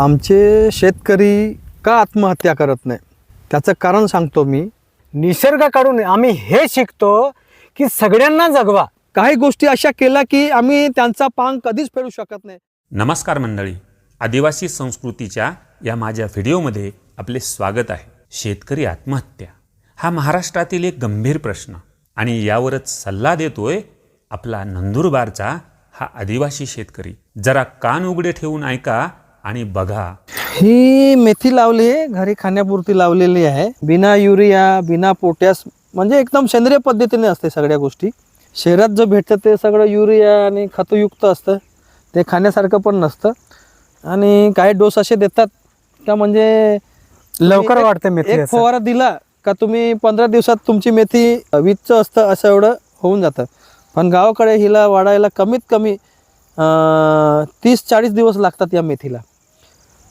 आमचे शेतकरी का आत्महत्या करत नाही? त्याचं कारण सांगतो मी. निसर्गाकडून आम्ही हे शिकतो की सगळ्यांना जगवा. काही गोष्टी अशा केल्या की आम्ही त्यांचा पांग कधीच फेडू शकत नाही. नमस्कार मंडळी. आदिवासी संस्कृतीच्या या माझ्या व्हिडिओमध्ये आपले स्वागत आहे. शेतकरी आत्महत्या हा महाराष्ट्रातील एक गंभीर प्रश्न आणि यावरच सल्ला देतोय आपला नंदुरबारचा हा आदिवासी शेतकरी. जरा कान उघडे ठेवून ऐका आणि बघा. ही मेथी लावली आहे घरी खाण्यापुरती लावलेली आहे. बिना युरिया बिना पोटॅस म्हणजे एकदम सेंद्रिय पद्धतीने असते सगळ्या गोष्टी. शहरात जे भेटतं ते सगळं युरिया आणि खतयुक्त असतं. ते खाण्यासारखं पण नसतं. आणि काही डोस असे देतात का म्हणजे लवकर वाढते मेथी एक. फवारा दिला का तुम्ही पंधरा दिवसात तुमची मेथी वीजचं असतं असं एवढं होऊन जातं. पण गावाकडे हिला वाढायला कमीत कमी तीस चाळीस दिवस लागतात या मेथीला.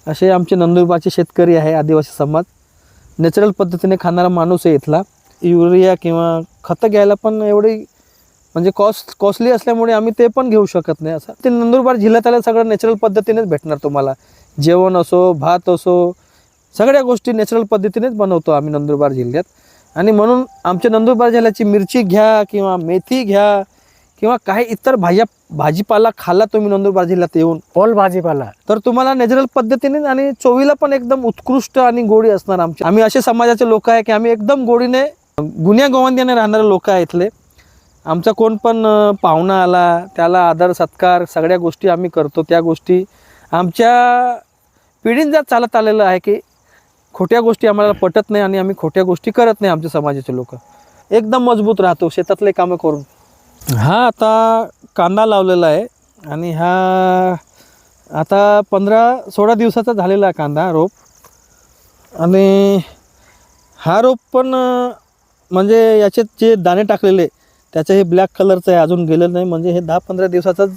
असे आमचे नंदुरबारचे शेतकरी आहे आदिवासी समाज. नॅचरल पद्धतीने खाणारा माणूस आहे इथला. युरिया किंवा खतं घ्यायला पण एवढी म्हणजे कॉस्ट कॉस्टली असल्यामुळे आम्ही ते पण घेऊ शकत नाही. असं ते नंदुरबार जिल्ह्यात आलं सगळं नॅचरल पद्धतीनेच भेटणार तुम्हाला. जेवण असो भात असो सगळ्या गोष्टी नॅचरल पद्धतीनेच बनवतो आम्ही नंदुरबार जिल्ह्यात. आणि म्हणून आमच्या नंदुरबार जिल्ह्याची मिरची घ्या किंवा मेथी घ्या किंवा काही इतर भाज्या भाजीपाला खाल्ला तुम्ही नंदुरबार जिल्ह्यात येऊन? पोल भाजीपाला. तर तुम्हाला नॅचरल पद्धतीने आणि चवीला पण एकदम उत्कृष्ट आणि गोडी असणार आमची आम्ही असे समाजाचे लोक आहे की आम्ही एकदम गोडीने गुन्ह्या गोवंद्याने राहणारे लोक आहे इथले. आमचा कोण पण पाहुणा आला त्याला आदर सत्कार सगळ्या गोष्टी आम्ही करतो. त्या गोष्टी आमच्या पिढींजात चालत आलेलं आहे की खोट्या गोष्टी आम्हाला पटत नाही आणि आम्ही खोट्या गोष्टी करत नाही आमच्या समाजाचे लोक. एकदम मजबूत राहतो शेतातले कामं करून. हा आता कांदा लावलेला आहे आणि हा आता पंधरा सोळा दिवसाचा झालेला कांदा रोप. आणि हा रोप पण म्हणजे याचे जे दाणे टाकलेले त्याचं हे ब्लॅक कलरचं आहे अजून गेलेलं नाही. म्हणजे हे दहा पंधरा दिवसाचाच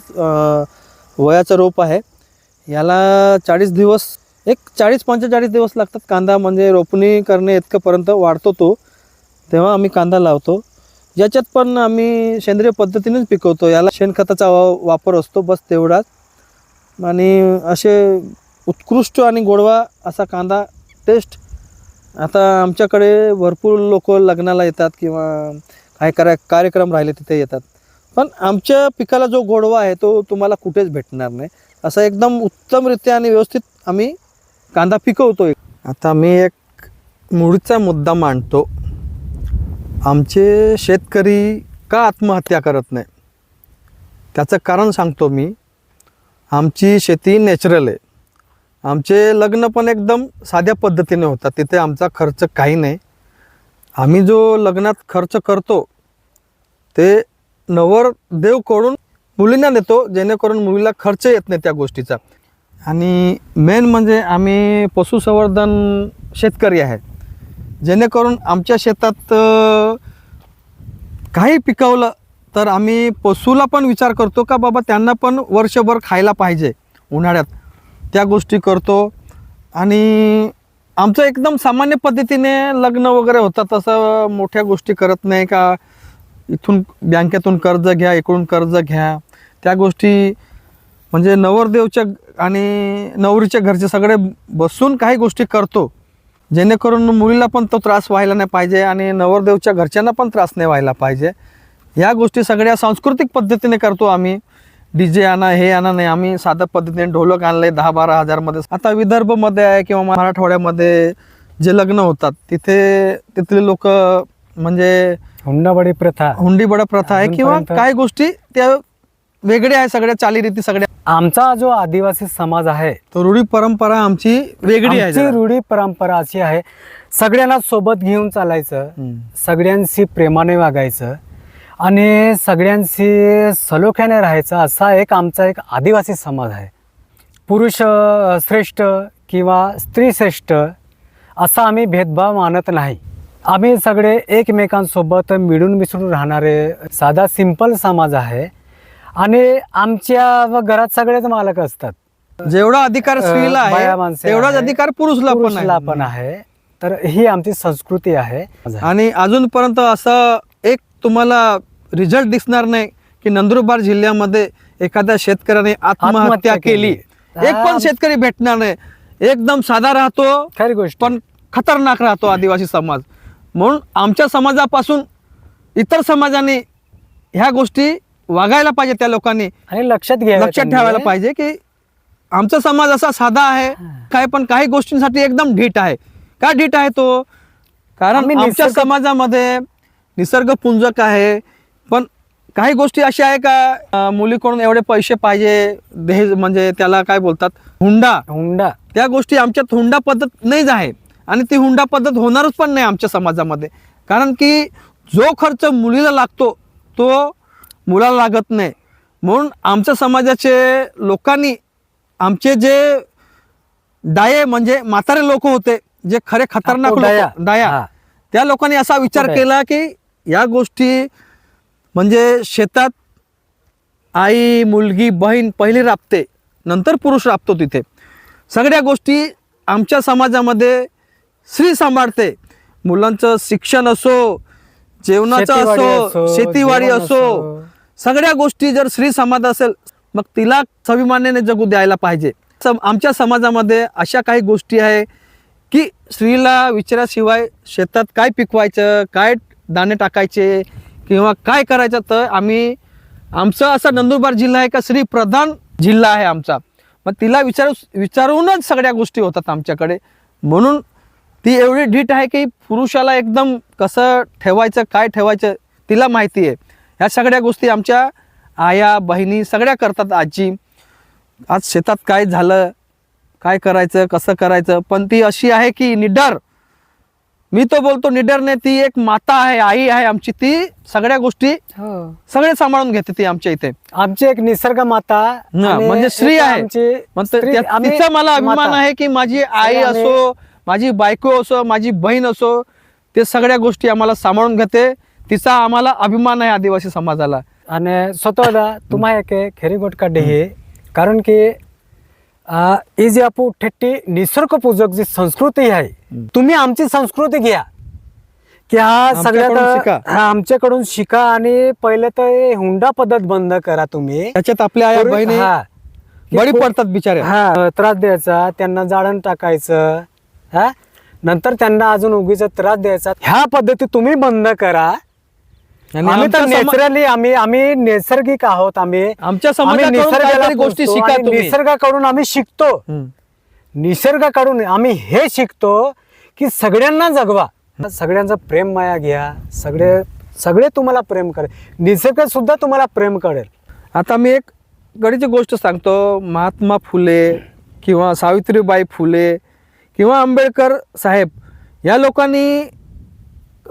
वयाचं रोप आहे. याला चाळीस दिवस एक चाळीस पंचेचाळीस दिवस लागतात कांदा. म्हणजे रोपणी करणे इतकंपर्यंत वाढतो तो. तेव्हा आम्ही कांदा लावतो. याच्यात पण आम्ही सेंद्रिय पद्धतीनेच पिकवतो. याला शेणखताचा वा वापर असतो बस तेवढाच. आणि असे उत्कृष्ट आणि गोडवा असा कांदा टेस्ट आता आमच्याकडे भरपूर लोक लग्नाला येतात किंवा काही कार्य कार्यक्रम राहिले तिथे येतात. पण आमच्या पिकाला जो गोडवा आहे तो तुम्हाला कुठेच भेटणार नाही. असा एकदम उत्तमरित्या आणि व्यवस्थित आम्ही कांदा पिकवतो आता मी एक मुळीचा मुद्दा मांडतो. आमचे शेतकरी का आत्महत्या करत नाही? त्याचं कारण सांगतो मी. आमची शेती नॅचरल आहे. आमचे लग्न पण एकदम साध्या पद्धतीने होतात. तिथे आमचा खर्च काही नाही. आम्ही जो लग्नात खर्च करतो ते नवरदेवकडून मुलींना देतो जेणेकरून मुलीला खर्च येत नाही त्या गोष्टीचा. आणि मेन म्हणजे आम्ही पशुसंवर्धन शेतकरी आहे. जेणेकरून आमच्या शेतात काही पिकवलं तर आम्ही पशुला पण विचार करतो का बाबा त्यांना पण वर्षभर खायला पाहिजे उन्हाळ्यात. त्या गोष्टी करतो. आणि आमचं एकदम सामान्य पद्धतीने लग्न वगैरे होतं तसं मोठ्या गोष्टी करत नाही का इथून बँकेतून कर्ज घ्या इकडून कर्ज घ्या. त्या गोष्टी म्हणजे नवरदेवच्या आणि नवरीच्या घरचे सगळे बसून काही गोष्टी करतो. जेणेकरून मुलीला पण तो त्रास व्हायला नाही पाहिजे आणि नवरदेवच्या घरच्यांना पण त्रास नाही व्हायला पाहिजे. या गोष्टी सगळ्या सांस्कृतिक पद्धतीने करतो आम्ही. डी जे आणा हे आणा नाही आम्ही साध्या पद्धतीने ढोलक आणले दहा बारा हजारमध्ये. आता विदर्भमध्ये आहे किंवा मराठवाड्यामध्ये जे लग्न होतात तिथे तिथले लोक म्हणजे हुंडाबडी प्रथा. हुंडीबडा प्रथा आहे किंवा काही गोष्टी त्या वेगळ्या आहे सगळ्या चालीरीती सगळ्या आमचा जो आदिवासी समाज आहे तर रूढी परंपरा आमची वेगळी आहे आमची जरा. रूढी परंपरा अशी आहे सगळ्यांना सोबत घेऊन चालायचं हम्म. सगळ्यांशी प्रेमाने वागायचं आणि सगळ्यांशी सलोख्याने राहायचं असा एक आमचा एक आदिवासी समाज आहे पुरुष अ, श्रेष्ठ किंवा स्त्री श्रेष्ठ असा आम्ही भेदभाव मानत नाही आम्ही सगळे एकमेकांसोबत मिळून मिसळून राहणारे साधा सिंपल समाज आहे आणि आमच्या व घरात सगळेच मालक असतात जेवढा अधिकार स्त्रीला आहे तेवढाच. अधिकार पुरुषला पण पुरुषला आहे पण आहे तर ही आमची संस्कृती आहे आणि अजूनपर्यंत असं एक तुम्हाला रिझल्ट दिसणार नाही की नंदुरबार जिल्ह्यामध्ये एखाद्या शेतकऱ्याने आत्महत्या केली. एक पण. शेतकरी भेटणार नाही एकदम साधा राहतो खरी गोष्ट पण खतरनाक राहतो आदिवासी समाज म्हणून आमच्या समाजापासून इतर समाजाने ह्या गोष्टी वागायला पाहिजे त्या लोकांनी. आणि लक्षात घ्या लक्षात ठेवायला पाहिजे की आमचा समाज असा साधा आहे काय पण काही गोष्टींसाठी एकदम ढीट आहे. का ढीट आहे तो? कारण आमच्या समाजामध्ये निसर्ग पुंजक आहे पण काही गोष्टी अशा आहे का मुलीकडून एवढे पैसे पाहिजे दहेज म्हणजे त्याला काय बोलतात? हुंडा. हुंडा. त्या गोष्टी आमच्यात हुंडा पद्धत नाहीच आहे. आणि ती हुंडा पद्धत होणारच पण नाही आमच्या समाजामध्ये. कारण की जो खर्च मुलीला लागतो तो मुलाला लागत नाही म्हणून आमच्या समाजाचे लोकांनी आमचे जे डाये म्हणजे म्हातारे लोक होते जे खरे खतरनाक लोकं- डाया. डाया. त्या लोकांनी असा विचार. केला की या गोष्टी म्हणजे शेतात आई मुलगी बहीण पहिली राबते नंतर पुरुष राबतो तिथे सगळ्या गोष्टी आमच्या समाजामध्ये स्त्री सांभाळते मुलांचं शिक्षण असो जेवणाचं असो शेतीवाडी असो. सगळ्या गोष्टी जर स्त्री समाज असेल मग तिला स्वाभिमानाने जगू द्यायला पाहिजे. आमच्या समाजामध्ये अशा काही गोष्टी आहे की स्त्रीला विचाराशिवाय शेतात काय पिकवायचं काय दाणे टाकायचे किंवा काय करायचं तर आम्ही आमचं असा नंदुरबार जिल्हा आहे का स्त्री प्रधान जिल्हा आहे आमचा. मग तिला विचारू विचारूनच सगळ्या गोष्टी होतात आमच्याकडे. म्हणून ती एवढी ढीट आहे की पुरुषाला एकदम कसं ठेवायचं काय ठेवायचं तिला माहिती आहे. ह्या सगळ्या गोष्टी आमच्या आया बहिणी सगळ्या करतात आजी. आज शेतात काय झालं काय करायचं कसं करायचं पण ती अशी आहे की निडर. मी तो बोलतो निडर नाही ती एक माता आहे आई आहे आमची ती सगळ्या गोष्टी हो. सगळे सांभाळून घेते ती आमच्या इथे. आमची एक निसर्ग माता म्हणजे एक आहे. तिचा मला अभिमान. आहे की माझी आई असो माझी बायको असो माझी बहीण असो ते सगळ्या गोष्टी आम्हाला सांभाळून घेते. तिचा आम्हाला अभिमान आहे आदिवासी समाजाला. आणि स्वतःला तुम्हा एक खेरी गोट काढे हे कारण की ही जी आपू ठेट्टी निसर्गपूजक जी संस्कृती आहे तुम्ही आमची संस्कृती घ्या. की हा सगळ्यात शिका. आमच्याकडून शिका आणि पहिले तर हुंडा पद्धत बंद करा तुम्ही. त्याच्यात आपल्या पूर्वी- बहिणी हा. बळी पडतात बिचाऱ्या. हा त्रास द्यायचा त्यांना जाळण टाकायचं हा? नंतर त्यांना अजून उगीचा त्रास द्यायचा. ह्या पद्धती तुम्ही बंद करा. आम्ही तर नॅचरली आम्ही आम्ही नैसर्गिक आहोत आम्ही. आमच्या निसर्गाला गोष्टी पूजतो शिका आणि तुम्ही. निसर्गाकडून आम्ही शिकतो. निसर्गाकडून आम्ही हे शिकतो की सगळ्यांना जगवा. सगळ्यांचं प्रेम माया घ्या. सगळे सगळे तुम्हाला प्रेम करेल. निसर्ग सुद्धा तुम्हाला प्रेम करेल. आता मी एक गडीची गोष्ट सांगतो. महात्मा फुले किंवा सावित्रीबाई फुले किंवा आंबेडकर साहेब या लोकांनी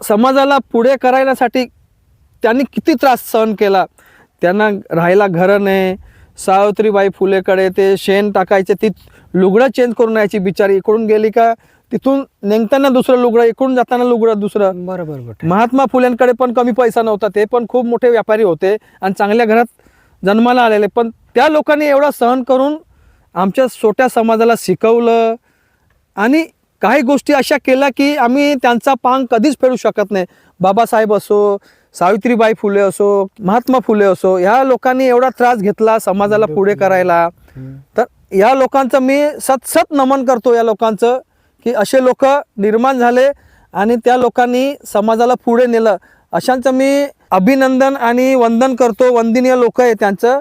समाजाला पुढे करायसाठी त्यांनी किती त्रास सहन केला? त्यांना राहायला घरं नाही सावित्रीबाई फुलेकडे ते शेण टाकायचे ती लुगडं चेंज करून यायची बिचारी इकडून गेली का? तिथून निघताना दुसरं लुगडं इकडून जाताना लुगडं दुसरं. बरोबर. महात्मा फुलेंकडे पण कमी पैसा नव्हता ते पण खूप मोठे व्यापारी होते आणि चांगल्या घरात जन्माला आलेले. पण त्या लोकांनी एवढा सहन करून आमच्या छोट्या समाजाला शिकवलं आणि काही गोष्टी अशा केल्या की आम्ही त्यांचा पांग कधीच फेडू शकत नाही. बाबासाहेब असो सावित्रीबाई फुले असो महात्मा फुले असो ह्या लोकांनी एवढा त्रास घेतला समाजाला पुढे करायला. तर या लोकांचं मी सतसत नमन करतो या लोकांचं की असे लोक निर्माण झाले आणि त्या लोकांनी समाजाला पुढे नेलं. अशांचं मी अभिनंदन आणि वंदन करतो. वंदनीय लोक आहे त्यांचं.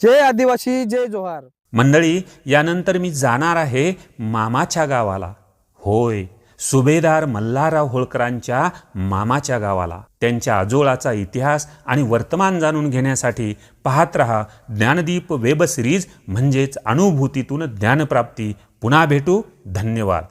जय आदिवासी जय जोहार. मंडळी यानंतर मी जाणार आहे मामाच्या गावाला. होय सुभेदार मल्हारराव होळकरांच्या मामाच्या गावाला. त्यांच्या आजोळाचा इतिहास आणि वर्तमान जाणून घेण्यासाठी पाहत रहा ज्ञानदीप वेब सिरीज म्हणजेच अनुभूतीतून ज्ञानप्राप्ती. पुन्हा भेटू. धन्यवाद.